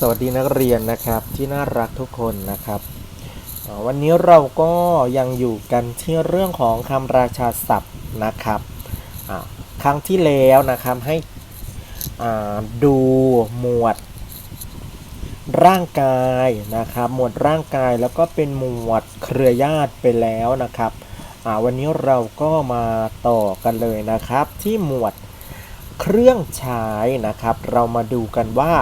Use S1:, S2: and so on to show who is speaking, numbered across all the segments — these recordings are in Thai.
S1: สวัสดีนักเรียนนะครับที่น่ารักทุกคนนะครับ วันนี้เราก็ยังอยู่กันที่เรื่องของคำราชาศัพท์นะครับครั้งที่แล้วนะครับให้ดูหมวดร่างกายนะครับ หมวดร่างกายแล้วก็เป็นหมวดเครือญาติไปแล้วนะครับวันนี้เราก็มาต่อกันเลยนะครับ ที่หมวดเครื่องใช้นะครับ เรามาดูกันว่า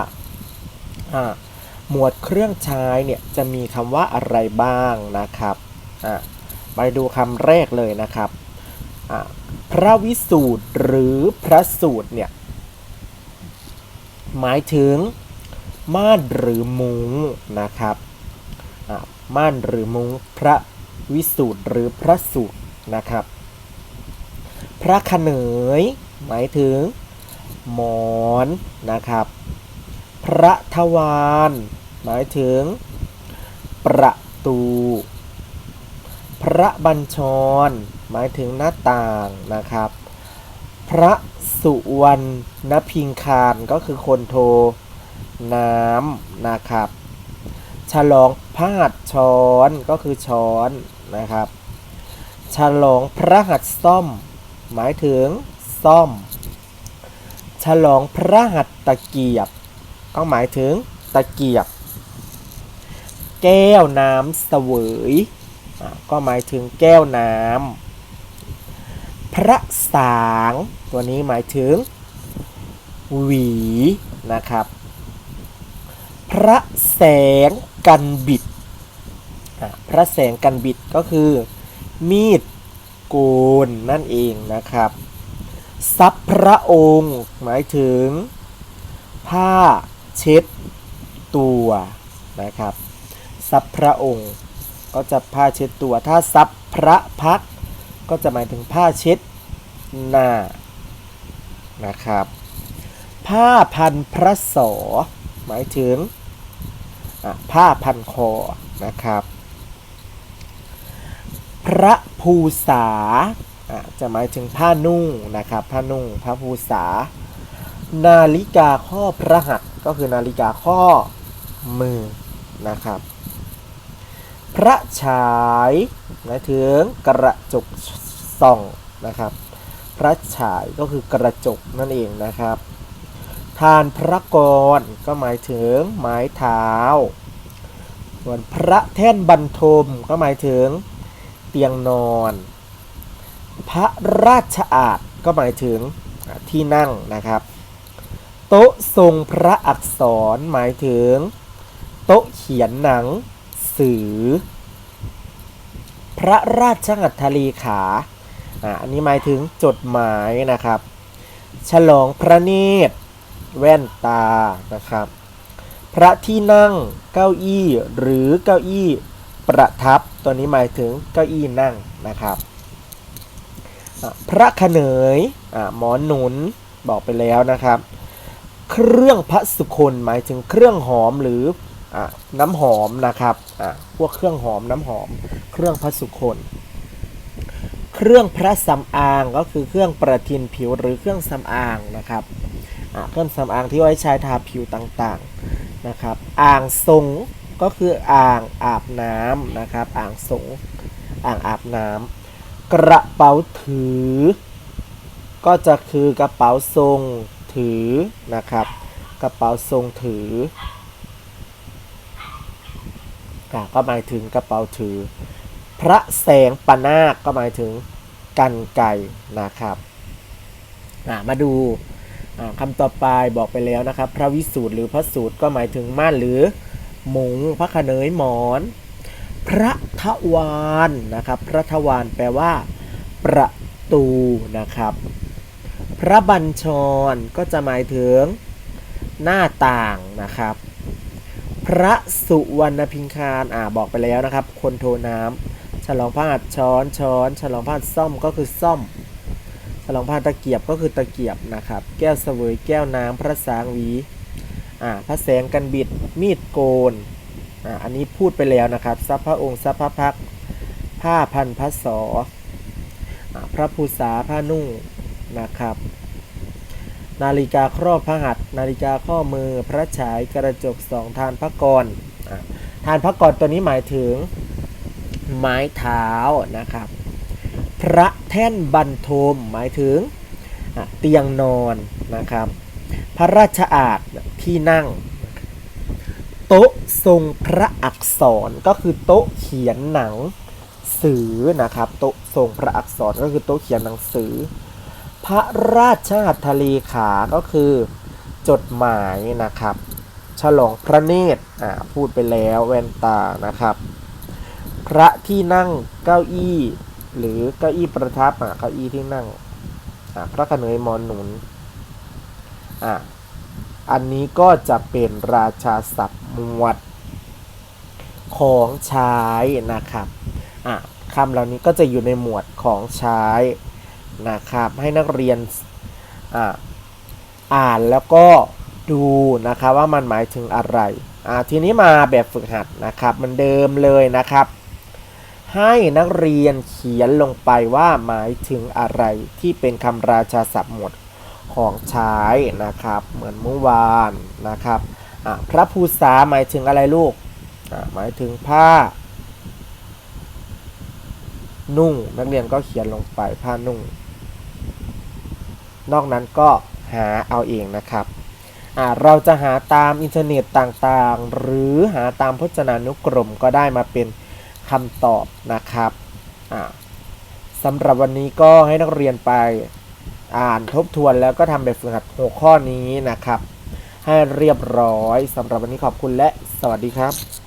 S1: หมวดเครื่องใช้เนี่ยจะมีคำว่าอะไรบ้างนะครับไปดูคำแรกเลยนะครับ พระวิสูตรหรือพระสูตรเนี่ยหมายถึงม่านหรือมุ้งนะครับม่านหรือมุ้งพระวิสูตรหรือพระสูตรนะครับ พระขเนยหมายถึงหมอนนะครับ พระทวารหมายถึง ประตู พระบัญชร หมายถึงหน้าต่างนะครับ พระสุวรรณพิงคารก็คือคนโทน้ำนะครับ ฉลองพาดช้อนก็คือช้อนนะครับ ฉลองพระหัตซ่อม หมายถึงซ่อม ฉลองพระหัตตะเกียบ ก็หมายถึงตะเกียบ แก้วน้ำเสวยก็หมายถึงแก้วน้ำพระสาง ตัวนี้หมายถึง หวีนะครับ พระแสงกันบิด พระแสงกันบิดก็คือ มีดโกนนั่นเองนะครับซับพระองค์ หมายถึง ผ้า เช็ดตัวนะครับซับพระองค์ ก็จะผ้าเช็ดตัว ถ้าซับพระพัก ก็จะหมายถึงผ้าเช็ดหน้านะครับผ้าพันพระศอหมายถึงผ้าพันคอนะครับ พระภูษาจะหมายถึงผ้านุ่งนะครับผ้านุ่งพระภูษา นาฬิกาข้อพระหัตถ ก็คือนาฬิกาข้อมือนะครับ พระฉายหมายถึงกระจกส่องนะครับ พระฉายก็คือกระจกนั่นเองนะครับทานพระกรก็หมายถึงไม้เท้า ส่วนพระแท่นบรรทมก็หมายถึงเตียงนอน พระราชอาณก็หมายถึงที่นั่งนะครับ โต๊ะทรงพระอักษรหมายถึง โต๊ะเขียนหนังสือ พระราชหัตถลีขาอ่าอันนี้หมายถึงจดหมายนะครับ ฉลองพระเนตร แว่นตานะครับ พระที่นั่งเก้าอี้หรือเก้าอี้ประทับ ตัวนี้หมายถึงเก้าอี้นั่งนะครับ พระขเนยอะหมอนหนุนบอกไปแล้วนะครับ เครื่องพระสุคนหมายถึงเครื่องหอมหรืออน้ำหอมนะครับพวกเครื่องหอมน้ำหอม เครื่องพระสุคนเครื่องพระสำอางก็คือเครื่องประทินผิวหรือเครื่องสำอางนะครับเครื่องสำอางที่ไว้ใช้ทาผิวต่างๆนะครับ อ่างทรงก็คืออ่างอาบน้ำนะครับ อ่างสงอ่างอาบน้ำกระเป๋าถือ ก็จะคือกระเป๋าทรง ถือนะครับ กระเป๋าทรงถืออะก็หมายถึงกระเป๋าถือ พระแสงปนาคก็หมายถึงกันไก่นะครับอะมาดูคำต่อไปบอกไปแล้วนะครับ พระวิสูตรหรือพระสูตรก็หมายถึงม่านหรือมุงพระขเนยหมอน พระทวารนะครับ พระทวารแปลว่า ประตูนะครับ พระบัญชรก็จะหมายถึงหน้าต่างนะครับ พระสุวรรณพิงคารอ่าบอกไปแล้วนะครับ คนโทน้ำฉลองพระหัตถ์ช้อนช้อนฉลองพระหัตถ์ซ่อมก็คือซ่อม ฉลองพระหัตะเกียบก็คือตะเกียบนะครับ แก้วเสวยแก้วน้ำพระสางวีอ่าพระแสงกันบิดมีดโกนอ่าอันนี้พูดไปแล้วนะครับซับพระองค์ซับพระพักผ้าพันพระศออ่าพระภูษาผ้านุ่งนะครับ นาฬิกาครอบพระหัตถ์นาฬิกาข้อมือพระฉายกระจกสองทานพระกรทานพระกรตัวนี้หมายถึงไม้เท้านะครับ พระแท่นบรรทมหมายถึงเตียงนอนนะครับ พระราชอาณที่นั่ง โต๊ะทรงพระอักษรก็คือโต๊ะเขียนหนังสือนะครับ โต๊ะทรงพระอักษรก็คือโต๊ะเขียนหนังสือ พระราชหัตถเลขาก็คือจดหมายนะครับ ฉลองพระเนตรอ่าพูดไปแล้วแว่นตานะครับ พระที่นั่งเก้าอี้ หรือเก้าอี้ประทับอะเก้าอี้ที่นั่งอ่าพระกนยมอนหนุนอ่าอันนี้ก็จะเป็นราชาศัพท์หมวดของใช้นะครับอะคำเหล่านี้ก็จะอยู่ในหมวดของใช้ นะครับ ให้นักเรียนอ่าอ่านแล้วก็ดูนะครับว่ามันหมายถึงอะไรอ่าทีนี้มาแบบฝึกหัดนะครับมันเดิมเลยนะครับ ให้นักเรียนเขียนลงไปว่าหมายถึงอะไรที่เป็นคำราชาศัพท์หมดของใช้นะครับ เหมือนเมื่อวานนะครับพระภูษาหมายถึงอะไรลูกหมายถึงผ้า นุ่ง นักเรียนก็เขียนลงไปผ้านุ่ง นอกนั้นก็หาเอาเองนะครับเราจะหาตามอินเทอร์เน็ตต่างๆ หรือหาตามพจนานุกรมก็ได้มาเป็นคำตอบนะครับสำหรับวันนี้ก็ให้นักเรียนไปอ่านทบทวนแล้วก็ทำแบบฝึกหัดหัวข้อนี้นะครับ ให้เรียบร้อยสำหรับวันนี้ขอบคุณและสวัสดีครับ